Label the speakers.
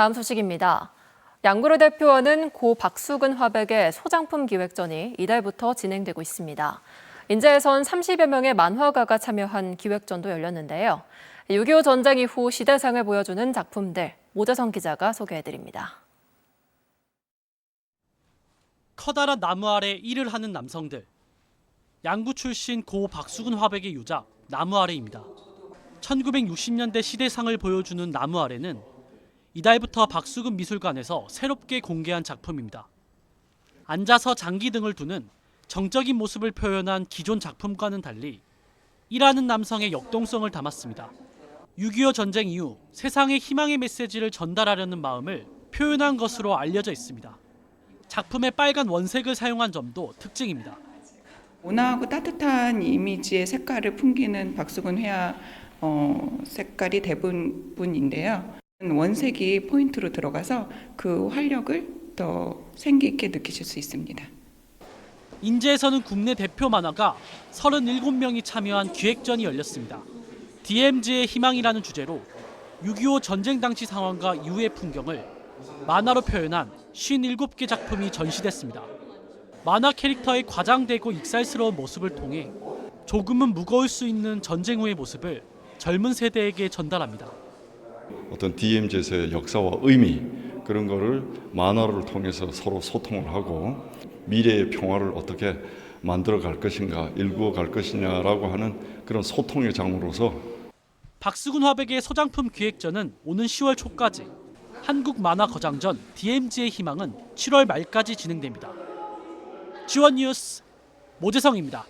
Speaker 1: 다음 소식입니다. 양구를 대표하는 고 박수근 화백의 소장품 기획전이 이달부터 진행되고 있습니다. 인제에선 30여 명의 만화가가 참여한 기획전도 열렸는데요. 6.25 전쟁 이후 시대상을 보여주는 작품들 모재성 기자가 소개해드립니다.
Speaker 2: 커다란 나무 아래 일을 하는 남성들. 양구 출신 고 박수근 화백의 유작 나무 아래입니다. 1960년대 시대상을 보여주는 나무 아래는 이달부터 박수근 미술관에서 새롭게 공개한 작품입니다. 앉아서 장기 등을 두는 정적인 모습을 표현한 기존 작품과는 달리 일하는 남성의 역동성을 담았습니다. 6.25 전쟁 이후 세상에 희망의 메시지를 전달하려는 마음을 표현한 것으로 알려져 있습니다. 작품에 빨간 원색을 사용한 점도 특징입니다.
Speaker 3: 온화하고 따뜻한 이미지의 색깔을 풍기는 박수근 회화 어, 색깔이 대부분인데요. 원색이 포인트로 들어가서 그 활력을 더 생기 있게 느끼실 수 있습니다.
Speaker 2: 인제에서는 국내 대표 만화가 37명이 참여한 기획전이 열렸습니다. DMZ의 희망이라는 주제로 6.25 전쟁 당시 상황과 이후의 풍경을 만화로 표현한 57개 작품이 전시됐습니다. 만화 캐릭터의 과장되고 익살스러운 모습을 통해 조금은 무거울 수 있는 전쟁 후의 모습을 젊은 세대에게 전달합니다.
Speaker 4: 어떤 DMZ에서의 역사와 의미 그런 거를 만화를 통해서 서로 소통을 하고 미래의 평화를 어떻게 만들어 갈 것인가 일구어 갈 것이냐라고 하는 그런 소통의 장으로서
Speaker 2: 박수근 화백의 소장품 기획전은 오는 10월 초까지 한국 만화 거장전 DMZ의 희망은 7월 말까지 진행됩니다. 지원 뉴스 모재성입니다.